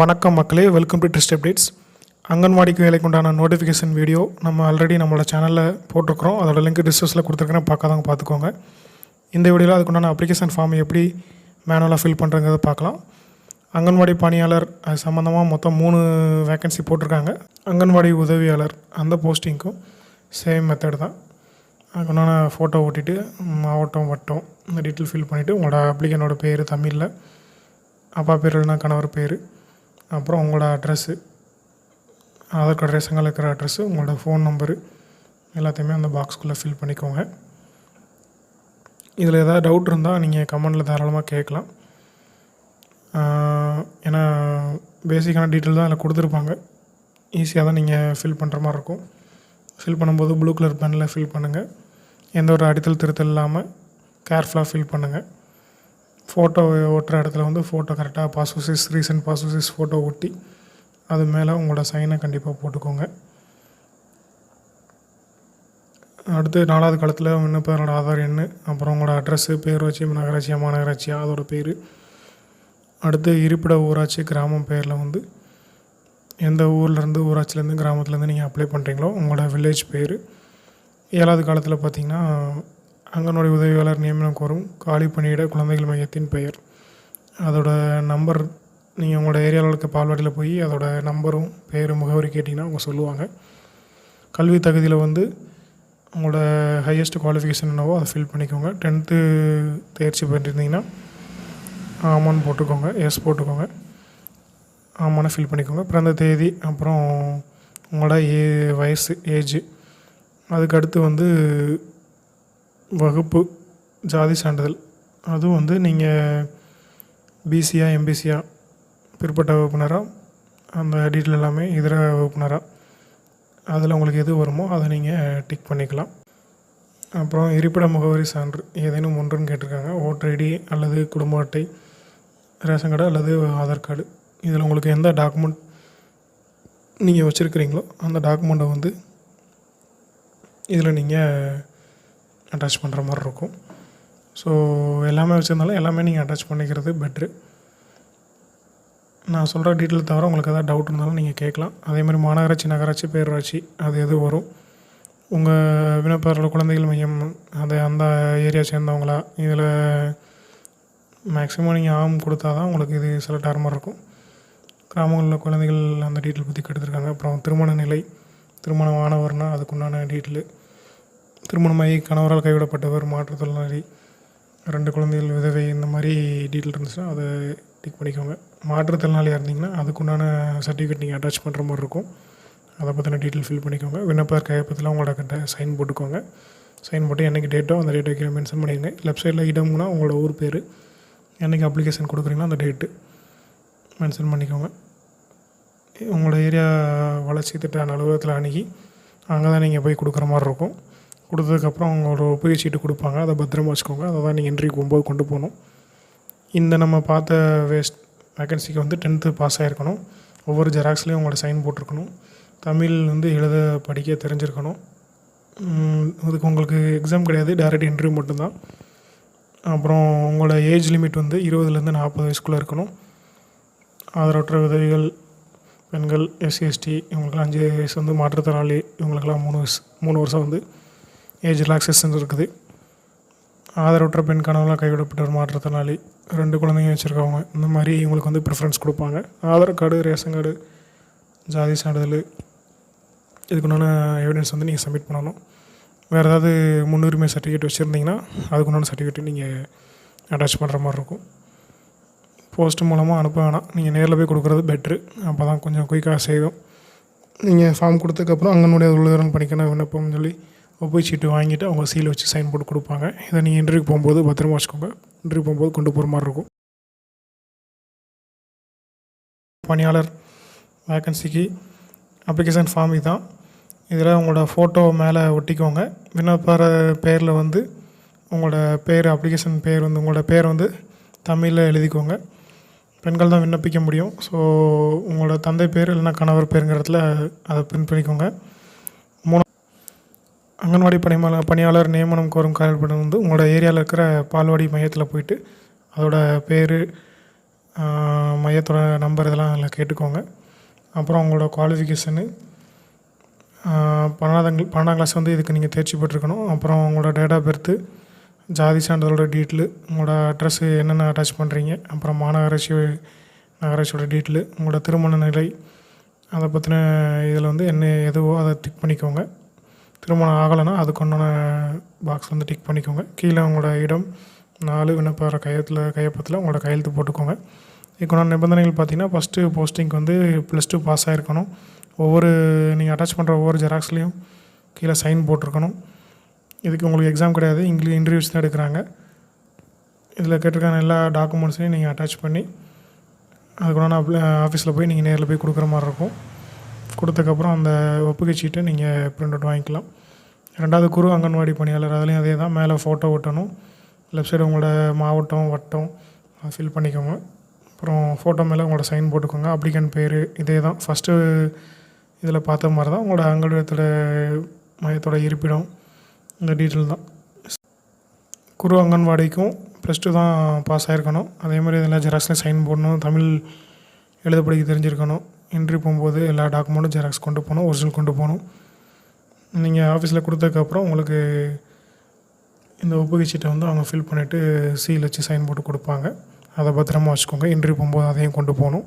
வணக்கம் மக்களே welcome to tryst updates அங்கன்வாடிக்கு வேலைக்கு உண்டான நோட்டிஃபிகேஷன் வீடியோ நம்ம ஆல்ரெடி நம்மளோட சேனலில் போட்டிருக்கிறோம். அதோட லிங்க் டிஸ்கிரிப்ஷனில் கொடுத்துருக்கேன் பார்க்காதவங்க பார்த்துக்கோங்க. இந்த வீடியோவில் அதுக்குண்டான அப்ளிகேஷன் ஃபார்ம் எப்படி மேனுவலாக ஃபில் பண்ணுறங்கிறத பார்க்கலாம். அங்கன்வாடி பணியாளர் அது சம்மந்தமாக மொத்தம் மூணு வேக்கன்சி போட்டிருக்காங்க. அங்கன்வாடி உதவியாளர் அந்த போஸ்டிங்க்கும் சேம் மெத்தட் தான். அதுக்குண்டான ஃபோட்டோ ஓட்டிட்டு மாவட்டம் வட்டம் இந்த டீட்டெயில் ஃபில் பண்ணிவிட்டு உங்களோட அப்ளிகனோட பேர் தமிழில் அப்பா பேர் இல்லைனா கணவர் பேர் அப்புறம் உங்களோட அட்ரஸ்ஸு ஆதார் கார்டு ரேஷன் இருக்கிற அட்ரஸ்ஸு உங்களோட ஃபோன் நம்பரு எல்லாத்தையுமே அந்த பாக்ஸ்குள்ளே ஃபில் பண்ணிக்கோங்க. இதில் ஏதாவது டவுட் இருந்தால் நீங்கள் கமெண்டில் தாராளமாக கேட்கலாம். ஏன்னா பேசிக்கான டீட்டெயில் தான் அதில் கொடுத்துருப்பாங்க. ஈஸியாக தான் நீங்கள் ஃபில் பண்ணுற மாதிரி இருக்கும். ஃபில் பண்ணும்போது ப்ளூ கலர் பெனில் ஃபில் பண்ணுங்கள் எந்த ஒரு அடித்தல் திருத்தல் இல்லாமல் கேர்ஃபுல்லாக ஃபில் பண்ணுங்கள் ஃபோட்டோ ஓட்டுற இடத்துல வந்து ஃபோட்டோ கரெக்டாக பாஸ்போசிஸ் ரீசன்ட் பாஸ்போசிஸ் ஃபோட்டோ ஒட்டி அது மேலே உங்களோட சைனை கண்டிப்பாக போட்டுக்கோங்க. அடுத்து நாலாவது காலத்தில் விண்ணப்பரோட ஆதார் எண் அப்புறம் உங்களோட அட்ரஸ்ஸு பேரூராட்சி நகராட்சியா மாநகராட்சியா அதோட பேர். அடுத்து இருப்பிட ஊராட்சி கிராமம் பேரில் வந்து எந்த ஊர்லேருந்து ஊராட்சிலேருந்து கிராமத்துலேருந்து நீங்கள் அப்ளை பண்ணுறீங்களோ உங்களோட வில்லேஜ் பேர். ஏழாவது காலத்தில் பார்த்தீங்கன்னா அங்கன்வாடி உதவியாளர் நியமனம் கோரும் காலி பணியிட குழந்தைகள் மையத்தின் பெயர். அதோட நம்பர் நீங்கள் உங்களோட ஏரியாவில் இருக்க பால்வாடியில் போய் அதோட நம்பரும் பேர் முகவரி கேட்டிங்கன்னா அவங்க சொல்லுவாங்க. கல்வி தகுதியில் வந்து உங்களோட ஹையஸ்ட் குவாலிஃபிகேஷன் என்னவோ அதை ஃபில் பண்ணிக்கோங்க. டென்த்து தேர்ச்சி பண்ணியிருந்தீங்கன்னா ஆமான்னு போட்டுக்கோங்க எஸ் போட்டுக்கோங்க. ஆமான்னு ஃபில் பண்ணிக்கோங்க. பிறந்த தேதி அப்புறம் உங்களோட ஏ வயசு ஏஜ் அதுக்கு அடுத்து வந்து வகுப்பு ஜாதி சான்றிதழ். அதுவும் வந்து நீங்கள் பிசியா எம்பிசியா பிற்பட்ட வகுப்பினராக அந்த டீட்டெயில் எல்லாமே இதர வகுப்பினராக அதில் உங்களுக்கு எது வருமோ அதை நீங்கள் டிக் பண்ணிக்கலாம். அப்புறம் இருப்பிட முகவரி சான்று ஏதேனும் ஒன்றுன்னு கேட்டிருக்காங்க. ஓட்டர் ஐடி அல்லது குடும்ப அட்டை ரேஷன் கார்டு அல்லது ஆதார் கார்டு. இதில் உங்களுக்கு எந்த டாக்குமெண்ட் நீங்கள் வச்சுருக்கிறீங்களோ அந்த டாக்குமெண்ட்டை வந்து இதில் நீங்கள் அட்டாச் பண்ணுற மாதிரி இருக்கும். ஸோ எல்லாமே வச்சுருந்தாலும் எல்லாமே நீங்கள் அட்டாச் பண்ணிக்கிறது பெட்ரு நான் சொல்கிற டீட்டெயில் தவிர உங்களுக்கு எதாவது டவுட் இருந்தாலும் நீங்கள் கேட்கலாம். அதே மாதிரி மாநகராட்சி நகராட்சி பேரூராட்சி அது எது வரும். உங்கள் விண்ணப்பரோட குழந்தைகள் மையம் அது அந்த ஏரியா சேர்ந்தவங்களா இதில் மேக்ஸிமம் நீங்கள் ஆம் கொடுத்தா தான் உங்களுக்கு இது செலக்ட் ஆகிற மாதிரி இருக்கும். கிராமங்களில் குழந்தைகள் அந்த டீட்டெயில் பற்றி கெடுத்துருக்காங்க. அப்புறம் திருமண நிலை திருமணம் ஆனவர்னா அதுக்குண்டான டீட்டெயிலு திருமணமாகி கணவரால் கைவிடப்பட்டவர் மாற்றுத்திறனாளி ரெண்டு குழந்தைகள் விதவை இந்த மாதிரி டீட்டெயில் இருந்துச்சுன்னா அதை டிக் பண்ணிக்கோங்க. மாற்றுத்திறனாளியாக இருந்தீங்கன்னா அதுக்குண்டான சர்டிஃபிகேட் நீங்கள் அட்டாச் பண்ணுற மாதிரி இருக்கும். அதை பற்றின டீட்டெயில் ஃபில் பண்ணிக்கோங்க. விண்ணப்பர் கையப்பத்தில் உங்களோட கிட்ட சைன் போட்டுக்கோங்க. சைன் போட்டு என்றைக்கு டேட்டோ அந்த டேட்டை கீழே மென்ஷன் பண்ணிடுங்க. லெஃப்ட் சைடில் இடம்னா உங்களோட ஊர் பேர். என்றைக்கு அப்ளிகேஷன் கொடுக்குறீங்களோ அந்த டேட்டு மென்ஷன் பண்ணிக்கோங்க. உங்களோட ஏரியா வளர்ச்சி திட்ட அலுவலகத்தில் அணுகி அங்கே தான் நீங்கள் போய் கொடுக்குற மாதிரி இருக்கும். கொடுத்ததுக்கப்புறம் அவங்களோட ஒப்புகை சீட்டு கொடுப்பாங்க. அதை பத்திரமா வச்சுக்கோங்க. அதை தான் நீங்கள் என்ட்ரி போகும்போது கொண்டு போகணும். இந்த நம்ம பார்த்த வேஸ்ட் வேக்கன்சிக்கு வந்து டென்த்து பாஸ் ஆகிருக்கணும் ஒவ்வொரு ஜெராக்ஸ்லேயும் உங்களோட சைன் போட்டிருக்கணும். தமிழ் வந்து எழுத படிக்க தெரிஞ்சிருக்கணும். அதுக்கு உங்களுக்கு எக்ஸாம் கிடையாது. டேரக்ட் இன்டர்வியூ மட்டும்தான். அப்புறம் உங்களோட ஏஜ் லிமிட் வந்து இருபதுலேருந்து நாற்பது வயசுக்குள்ளே இருக்கணும். ஆதரவற்ற உதவிகள் பெண்கள் எஸ்சி எஸ்டி இவங்களுக்குலாம் அஞ்சு வயசு வந்து மாற்றுத்திறனாளி இவங்களுக்கெல்லாம் மூணு வயசு மூணு வருஷம் வந்து ஏஜ் ரிலாக்ஸேஷன் இருக்குது. ஆதரவற்ற பெண் கணவெலாம் கைவிடப்பட்ட ஒரு மாற்றுத்திறனாளி ரெண்டு குழந்தைங்க வச்சுருக்கவங்க இந்த மாதிரி இவங்களுக்கு வந்து ப்ரிஃபரன்ஸ் கொடுப்பாங்க. ஆதார் கார்டு ரேஷன் கார்டு ஜாதி சான்றிதழ் இதுக்குண்டான எவிடன்ஸ் வந்து நீங்கள் சப்மிட் பண்ணணும். வேறு ஏதாவது முன்னுரிமை சர்டிஃபிகேட் வச்சுருந்தீங்கன்னா அதுக்குண்டான சர்டிஃபிகேட் நீங்கள் அட்டாச் பண்ணுற மாதிரி இருக்கும். போஸ்ட் மூலமாக அனுப்ப வேணாம். நீங்கள் நேரில் போய் கொடுக்குறது பெட்ரு அப்போ தான் கொஞ்சம் குயிக்காக செய்வோம் நீங்கள் ஃபார்ம் கொடுத்ததுக்கப்புறம் அங்கனுடைய உள்ளுரம் பண்ணிக்கணும் விண்ணப்பம்னு சொல்லி ஒப்புகை சீட்டு வாங்கிட்டு அவங்க சீல் வச்சு சைன் போட்டு கொடுப்பாங்க. இதை நீங்கள் இன்டர்வியூ போகும்போது பத்திரமா வச்சுக்கோங்க. இன்டர்வியூ போகும்போது கொண்டு போகிற மாதிரி இருக்கும். பணியாளர் வேக்கன்சிக்கு அப்ளிகேஷன் ஃபார்ம் இதுதான் இதில் உங்களோட ஃபோட்டோ மேலே ஒட்டிக்கோங்க. விண்ணப்பற பேரில் வந்து உங்களோட பேர் அப்ளிகேஷன் பேர் வந்து உங்களோட பேர் வந்து தமிழில் எழுதிக்கோங்க. பெண்கள் தான் விண்ணப்பிக்க முடியும். ஸோ உங்களோட தந்தை பேர் இல்லைன்னா கணவர் பேருங்கிறதுல அதை பின்பற்றிக்கோங்க பண்ணிக்கோங்க. மூணு அங்கன்வாடி பணிமல பணியாளர் நியமனம் கோரும் காலப்படம் வந்து உங்களோட ஏரியாவில் இருக்கிற பால்வாடி மையத்தில் போயிட்டு அதோட பேர் மையத்தோட நம்பர் இதெல்லாம் அதில் கேட்டுக்கோங்க. அப்புறம் உங்களோட குவாலிஃபிகேஷனு பன்னெண்டாம் பன்னெண்டாம் கிளாஸ் வந்து இதுக்கு நீங்கள் தேர்ச்சி பெற்றிருக்கணும். அப்புறம் உங்களோட டேட் ஆஃப் பர்த்து ஜாதி சான்றிதழோட டீட்டெயிலு உங்களோட அட்ரஸ்ஸு என்னென்ன அட்டாச் பண்ணுறீங்க அப்புறம் மாநகராட்சி நகராட்சியோட டீட்டெயிலு உங்களோட திருமண நிலை அதை பற்றின இதில் வந்து என்ன எதுவோ அதை டிக் பண்ணிக்கோங்க. திருமணம் ஆகலைன்னா அதுக்குண்டான பாக்ஸ் வந்து டிக் பண்ணிக்கோங்க. கீழே உங்களோட இடம் நாலு விண்ணப்பற கையத்தில் கையப்பத்தில் உங்களோட கையெழுத்து போட்டுக்கோங்க. இதுக்குண்டான நிபந்தனைகள் பார்த்தீங்கன்னா ஃபஸ்ட்டு போஸ்டிங்க்கு வந்து ப்ளஸ் டூ பாஸ் ஆகிருக்கணும் ஒவ்வொரு நீங்கள் அட்டாச் பண்ணுற ஒவ்வொரு ஜெராக்ஸ்லேயும் கீழே சைன் போட்டிருக்கணும். இதுக்கு உங்களுக்கு எக்ஸாம் கிடையாது. இங்கிலீஷ் இன்டர்வியூஸ் தான் எடுக்கிறாங்க. இதில் கேட்டிருக்கான எல்லா டாக்குமெண்ட்ஸையும் நீங்கள் அட்டாச் பண்ணி அதுக்குண்டான அப்ளை ஆஃபீஸில் போய் நீங்கள் நேரில் போய் கொடுக்குற மாதிரி இருக்கும். கொடுத்ததுக்கப்புறம் அந்த ஒப்புகை சீட்டை நீங்கள் பிரிண்ட் அவுட் வாங்கிக்கலாம். ரெண்டாவது குரு அங்கன்வாடி பணியாளர் அதுலேயும் அதே தான். மேலே ஃபோட்டோ ஒட்டணும். லெஃப்ட் சைடு உங்களோட மாவட்டம் வட்டம் ஃபில் பண்ணிக்கோங்க. அப்புறம் ஃபோட்டோ மேலே உங்களோட சைன் போட்டுக்கோங்க. அப்ளிகன் பேர் இதே தான். ஃபஸ்ட்டு இதில் பார்த்த மாதிரி தான் உங்களோட அங்கன்வாடியத்தோட மையத்தோட இருப்பிடம் இந்த டீட்டெயில் தான். குரு அங்கன்வாடிக்கும் ப்ளஸ் டூ தான் பாஸ் ஆகிருக்கணும் அதே மாதிரி இதில் ஜெராக்ஸ்லையும் சைன் போடணும். தமிழ் எழுத படிக்க தெரிஞ்சிருக்கணும். இன்ட்ரி போகும்போது எல்லா டாக்குமெண்ட்டும் ஜெராக்ஸ் கொண்டு போகணும். ஒரிஜினல் கொண்டு போகணும். நீங்கள் ஆஃபீஸில் கொடுத்ததுக்கப்புறம் உங்களுக்கு இந்த ஒப்புகை சீட்டை வந்து அவங்க ஃபில் பண்ணிவிட்டு சீல் வச்சு சைன் போட்டு கொடுப்பாங்க. அதை பத்திரமா வச்சுக்கோங்க. இன்ட்ரி போகும்போது அதையும் கொண்டு போகணும்.